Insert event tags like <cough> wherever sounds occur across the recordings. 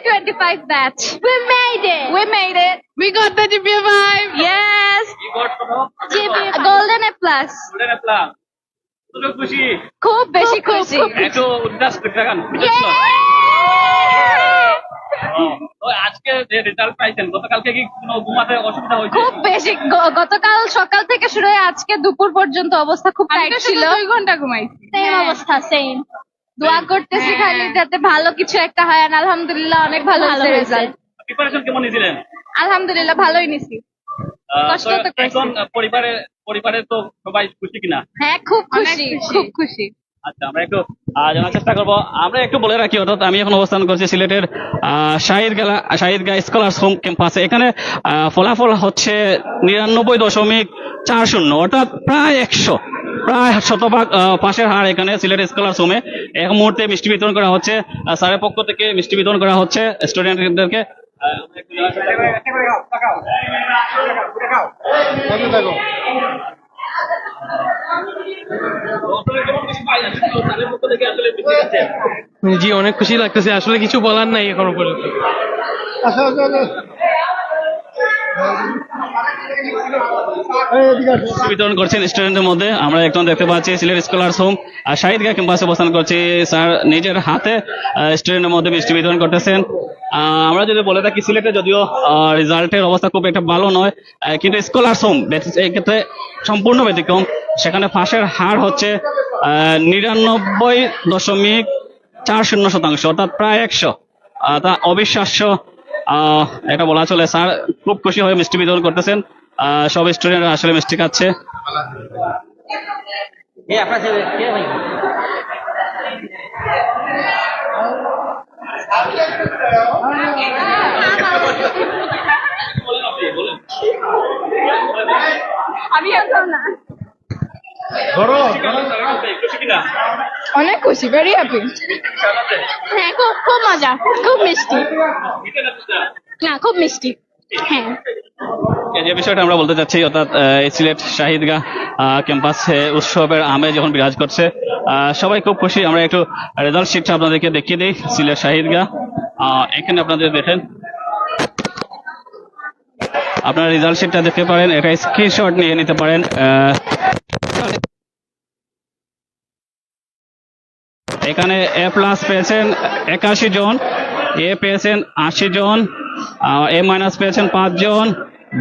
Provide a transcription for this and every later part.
2025 batch. We made it. We made it. We got the GPA 5. Yes. You got GPA golden A plus. Golden Apple. কতটুকু খুশি খুব বেশি খুশি। একটু উল্লাস দেখান আজকে যে রেজাল্ট পাইছেন গতকালকে কি কোনো ঘুমাতে অসুবিধা হয়েছে খুব বেশি গতকাল সকাল থেকে শুরু হয়ে আজকে দুপুর পর্যন্ত অবস্থা খুব টাইট ছিল শুধু ঘণ্টা ঘুমাইছি সেম। অবস্থা সেম দোয়া করতেছি হ্যাঁ। খালি যাতে ভালো কিছু একটা হয় আর আলহামদুলিল্লাহ অনেক ভালো হয়েছে রেজাল্ট প্রিপারেশন কেমন নিয়েছিলেন? আলহামদুলিল্লাহ ভালোই নিছি। কষ্ট তো এখন পরিবারে পরিবারে তো সবাই খুশি কিনা? হ্যাঁ খুব খুশি খুব খুশি। আচ্ছা আমরা একটু জানার চেষ্টা করব। আমরা একটু বলে রাখি অর্থাৎ আমি এখন অবস্থান করছি সিলেটের আহ, শাহিদ গেলা শাহিদ গা স্কলার্স হোম ক্যাম্পাসে। এখানে আহ, ফলাফল হচ্ছে নিরানব্বই দশমিক চার শূন্য অর্থাৎ প্রায় একশো। প্রায় শতভাগ আহ, পাশের হার এখানে সিলেট স্কলার্স হোমে। এক মুহূর্তে মিষ্টি বিতরণ করা হচ্ছে স্যারের পক্ষ থেকে মিষ্টি বিতরণ করা হচ্ছে স্টুডেন্টদেরকে। জি অনেক খুশি লাগতেছে। আসলে কিছু বলার নাই এখনও পর্যন্ত। বিতরণ করছেন স্টুডেন্টের মধ্যে। আমরা একজন দেখতে পাচ্ছি সিলেট স্কলার্স হোম। আর শাহিদ গা ক্যাম্পাসে অবস্থান করছি স্যার নিজের হাতে স্টুডেন্টের মধ্যে মিষ্টি বিতরণ করতেছেন। আমরা যদি বলে থাকি সিলেটে যদিও রেজাল্টের অবস্থা খুব একটা ভালো নয় কিন্তু স্কলার্স হোম এই ক্ষেত্রে সম্পূর্ণ ব্যতিক্রম। সেখানে ফাঁসের হার হচ্ছে নিরানব্বই দশমিক চার শূন্য শতাংশ, অর্থাৎ প্রায় একশো। তা অবিশ্বাস্য। এটা বলা চলে স্যার খুব খুশি হয়ে মিষ্টি বিতরণ করতেছেন। আহ, সব স্টুডেন্টরা আসলে মিষ্টি খাচ্ছে। আমি এখন না। অনেক খুশি ভেরি হ্যাপি হ্যাঁ খুব খুব মজা খুব মিষ্টি। না খুব মিষ্টি। হ্যাঁ। যে বিষয়টা আমরা বলতে চাচ্ছি অর্থাৎ এই সিলেট শাহিদগা ক্যাম্পাসে উৎসবের আমেজ যখন বিরাজ করছে আহ, সবাই খুব খুশি। আমরা একটু রেজাল্ট শিটটা আপনাদেরকে দেখিয়ে দিই সিলেট শাহিদগা। আহ, এখানে আপনাদের দেখেন আপনারা রেজাল্ট শিটটা দেখতে পারেন এটা স্ক্রিনশট নিয়ে নিতে পারেন এখানে এ প্লাস পেয়েছেন একাশি জন এ পেয়েছেন আশি জন এ মাইনাস পেয়েছেন পাঁচ জন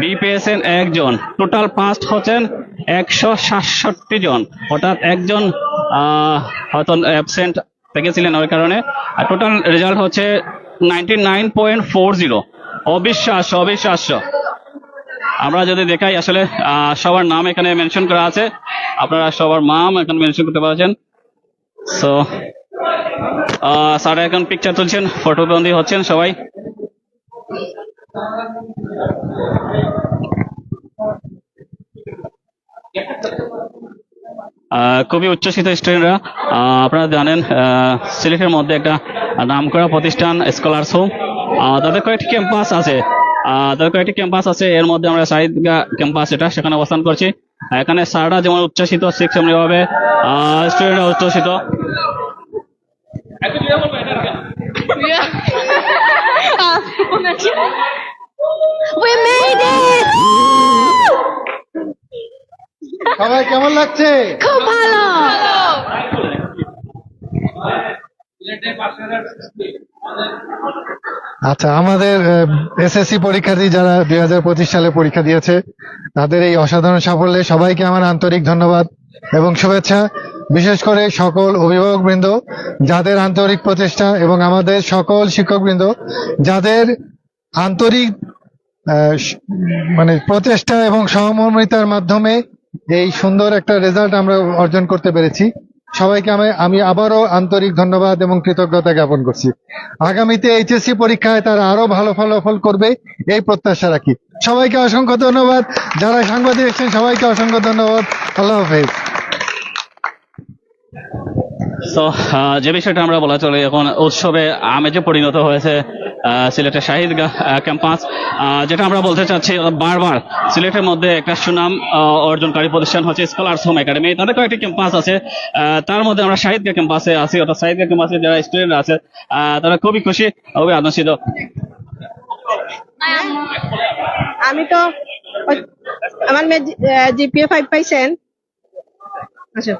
বি পেয়েছেন একজন টোটাল পাস্ট হচ্ছেন একশো সাতষট্টি জন। অর্থাৎ একজন হয়তো অ্যাবসেন্ট থেকেছিলেন ওই কারণে। আর টোটাল রেজাল্ট হচ্ছে ninety nine point four zero অবিশ্বাস্য অবিশ্বাস্য। আমরা যদি দেখাই, আসলে সবার নাম এখানে মেনশন করা আছে। আপনারা সবার নাম এখানে মেনশন করতে পারছেন। সো স্যার এখন পিকচার তুলছেন ফটোবন্দি হচ্ছেন সবাই। খুবই উচ্ছ্বসিত স্টুডেন্টরা আপনারা জানেন সিলেটের মধ্যে একটা নামকরা প্রতিষ্ঠান স্কলার্স হোম তাদের কয়েকটি ক্যাম্পাস আছে। তাদের কয়েকটি ক্যাম্পাস আছে। এর মধ্যে আমরা শাহিদগা ক্যাম্পাস এটা সেখানে অবস্থান করছি। এখানে স্যাররা যেমন উচ্ছ্বসিত সিক্স এমনি ভাবে স্টুডেন্টরা উচ্ছ্বসিত। We made it! সবাই কেমন লাগছে? খুব ভালো! আচ্ছা আমাদের এসএসসি পরীক্ষার্থী যারা দুই হাজার পঁচিশ সালে পরীক্ষা দিয়েছে তাদের এই অসাধারণ সাফল্যে সবাইকে আমার আন্তরিক ধন্যবাদ এবং শুভেচ্ছা। বিশেষ করে সকল অভিভাবকবৃন্দ, যাদের আন্তরিক প্রচেষ্টা এবং আমাদের সকল শিক্ষকবৃন্দ, যাদের আন্তরিক মানে প্রচেষ্টা এবং সহমর্মিতার মাধ্যমে এই সুন্দর একটা রেজাল্ট আমরা অর্জন করতে পেরেছি। সবাইকে আমি আমি আবারও আন্তরিক ধন্যবাদ এবং কৃতজ্ঞতা জ্ঞাপন করছি। আগামীতে এইচএসসি পরীক্ষায় তারা আরও ভালো ফলাফল করবে, এই প্রত্যাশা রাখি। সবাইকে অসংখ্য ধন্যবাদ। যারা সাংবাদিক এসেছেন, সবাইকে অসংখ্য ধন্যবাদ। আল্লাহ হাফেজ। তো যে বিষয়টা আমরা বলা চলে এখন উৎসবে আমেজে পরিণত হয়েছে আহ, সিলেটের শাহিদ ক্যাম্পাস। যেটা আমরা বলতে চাচ্ছি বারবার সিলেটের মধ্যে একটা সুনাম আহ, অর্জনকারী প্রতিষ্ঠান হচ্ছে স্কলার্স হোম একাডেমি তাদের কয়েকটি ক্যাম্পাস আছে আহ, তার মধ্যে আমরা শাহিদ ক্যাম্পাসে আছি অর্থাৎ শাহিদ ক্যাম্পাসে যারা স্টুডেন্ট আছে আহ, তারা খুবই খুশি খুবই আনন্দিত। আমি তো আমার মেয়ে জিপিএ ফাইভ পাইছেন। আচ্ছা।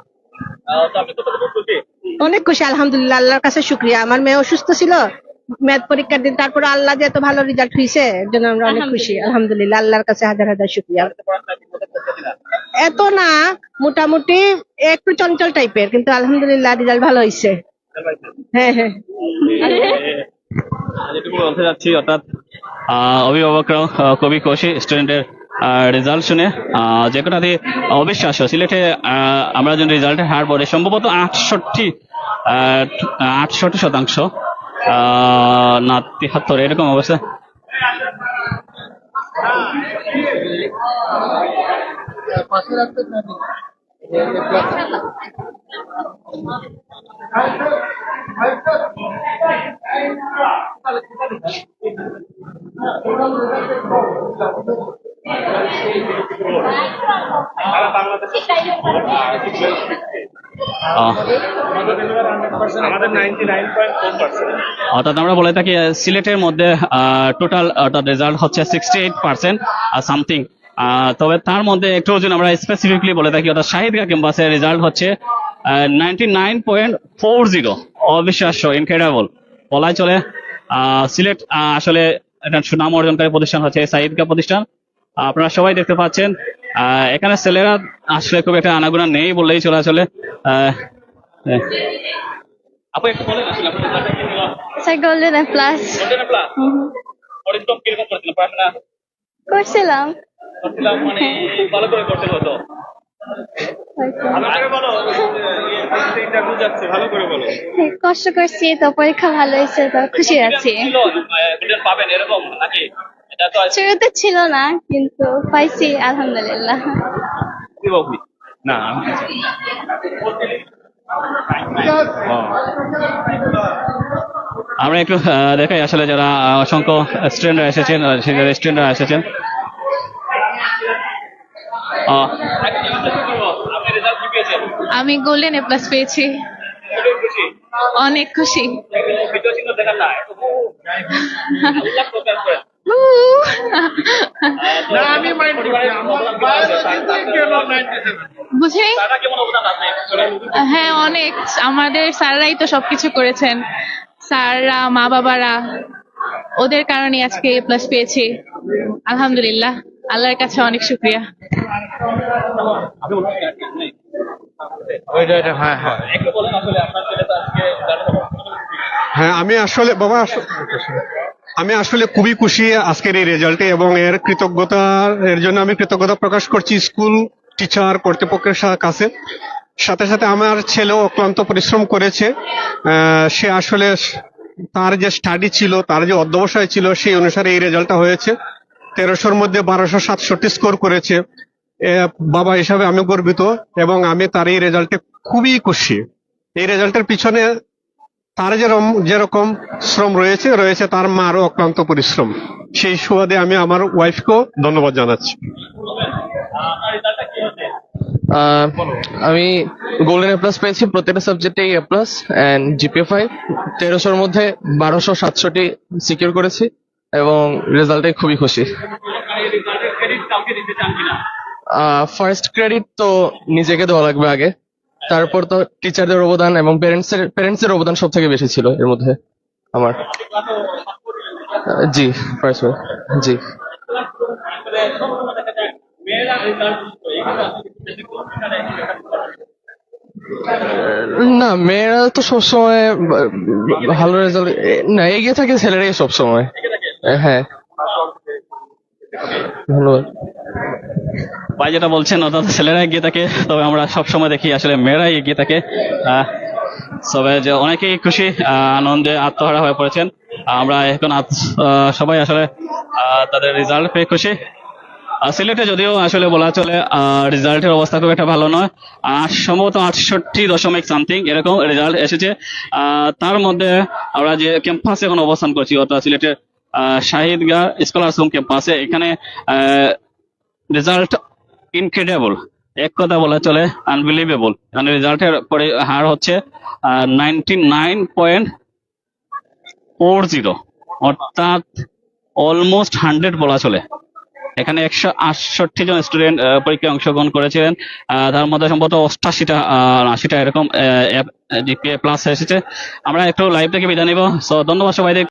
অনেক খুশি আলহামদুলিল্লাহ আল্লাহর কাছে শুক্রিয়া। আমার মেয়ে অসুস্থ ছিল ম্যাথ পরীক্ষার দিন তারপর আল্লাহ যে এত ভালো রেজাল্ট হয়েছে এর জন্য আমরা অনেক খুশি। আলহামদুলিল্লাহ। আল্লাহর কাছে হাজার হাজার শুক্রিয়া। এত না মোটামুটি একটু চঞ্চল টাইপের কিন্তু আলহামদুলিল্লাহ রেজাল্ট ভালো হয়েছে হ্যাঁ হ্যাঁ। যেটুকু বলতে যাচ্ছি অর্থাৎ আহ, অভিভাবকরাও আহ, খুশি স্টুডেন্টের রেজাল্ট শুনে। যে অবিশ্বাস্য। সিলেটে আহ, আমরা যখন রেজাল্টের হার পড়ে সম্ভবত আটষট্টি আটষট্টি শতাংশ। না তিহাত্তর এরকম অবস্থা। অর্থাৎ আমরা বলে থাকি সিলেটের মধ্যে টোটাল অর্থাৎ রেজাল্ট হচ্ছে সিক্সটি এইট পার্সেন্ট সামথিং তবে তার মধ্যে একটু যদি আমরা স্পেসিফিকলি বলে থাকি অর্থাৎ শাহিদগা ক্যাম্পাসের রেজাল্ট হচ্ছে ninety nine point four zero অবিশ্বাস্য ইনক্রেডিবল বলাই চলে আহ, সিলেট আহ, আসলে একটা সুনাম অর্জনকারী প্রতিষ্ঠান হচ্ছে সাইদগা প্রতিষ্ঠান। আপনারা সবাই দেখতে পাচ্ছেন আহ, এখানে ছেলেরা আসলে খুব একটা আনাগোনা নেই বললেই চলে আসলে। আহ, হ্যাঁ। আপু একটু বলেন আসলে আপনার রেজাল্টটা কি হলো? Sir golden plus golden plus পরিশ্রম কীরকম করছিলেন পড়াশোনা? করছিলাম। করছিলাম মানে ভালো করে করতে হতো বলো কষ্ট করছি তো পরীক্ষা ভালো হয়েছে তো খুশি আছি। পাবেন এরকম নাকি? শুরুতে ছিল না কিন্তু পাইছি আলহামদুলিল্লাহ। না আমরা একটু দেখাই আসলে যারা অসংখ্য স্টুডেন্টরা এসেছেন সেই স্টুডেন্টরা এসেছেন। আমি গোল্ডেন এ প্লাস পেয়েছি। অনেক খুশি। <laughs> বুঝি? হ্যাঁ অনেক। আমাদের স্যাররাই তো সবকিছু করেছেন। স্যাররা মা বাবারা ওদের কারণে আজকে এ প্লাস পেয়েছি। আলহামদুলিল্লাহ। আল্লাহর কাছে অনেক শুক্রিয়া। হ্যাঁ হ্যাঁ। হ্যাঁ আমি আসলে বাবা আমি আসলে খুবই খুশি আজকের এই রেজাল্টে এবং এর কৃতজ্ঞতা, এর জন্য আমি কৃতজ্ঞতা প্রকাশ করছি স্কুল টিচার কর্তৃপক্ষের কাছে। সাথে সাথে আমার ছেলেও অক্লান্ত পরিশ্রম করেছে। সে আসলে তার যে স্টাডি ছিল, তার যে অধ্যবসায় ছিল, সেই অনুসারে এই রেজাল্টটা হয়েছে। তেরোশোর মধ্যে বারোশো সাতষট্টি স্কোর করেছে। বাবা হিসাবে আমি গর্বিত এবং আমি তার এই রেজাল্টে খুবই খুশি। এই রেজাল্টের পিছনে তার যেরকম যেরকম শ্রম রয়েছে রয়েছে তার মারও অক্লান্ত পরিশ্রম। সেই সুবাদে আমি আমার ওয়াইফকেও ধন্যবাদ জানাচ্ছি। আমি গোল্ডেন এ প্লাস পেয়েছি প্রত্যেকটা সাবজেক্টে A plus and GPA five তেরোশোর মধ্যে বারোশো সাতশোটি সিকিউর করেছি এবং রেজাল্টে খুবই খুশি। ফার্স্ট ক্রেডিট তো নিজেকে দেওয়া লাগবে আগে। তারপর তো টিচারদের অবদান এবং প্যারেন্টসের প্যারেন্টসের অবদান সব থেকে বেশি ছিল এর মধ্যে আমার। জি জি। না, মেয়েরা তো সবসময়, ভালো রেজাল্ট না, এগিয়ে থাকে ছেলেরাই সবসময়। হ্যাঁ। ধন্যবাদ। ভাই যেটা বলছেন, অর্থাৎ ছেলেরা এগিয়ে থাকে তবে আমরা সব সময় দেখি আসলে মেয়েরাই এগিয়ে থাকে তবে যে অনেকেই খুশি আনন্দে আত্মহারা হয়ে পড়েছেন। আমরা এখন সবাই আসলে তাদের রেজাল্ট পেয়ে খুশি। সিলেটে যদিও আসলে বলা চলে রেজাল্টের অবস্থা খুব একটা ভালো নয়। সম্ভবত আটষট্টি দশমিক সামথিং এরকম রেজাল্ট এসেছে। তার মধ্যে আমরা যে ক্যাম্পাসে এখন অবস্থান করছি, অর্থাৎ সিলেটের শাহিদগা স্কলারস হোম ক্যাম্পাসে, এখানে রেজাল্ট ইনক্রেডিবল এক কথা বলা চলে আনবিলিভেবল মানে রেজাল্টের পরে হার হচ্ছে ninety nine point four zero অর্থাৎ অলমোস্ট হান্ড্রেড বলা চলে। এখানে একশো আটষট্টি জন স্টুডেন্ট পরীক্ষায় অংশগ্রহণ করেছিলেন। তার মধ্যে সম্ভবত অষ্টাশিটা আশিটা এরকম প্লাস এসেছে। আমরা একটু লাইভ থেকে বিদায় নিব। সো ধন্যবাদ সবাই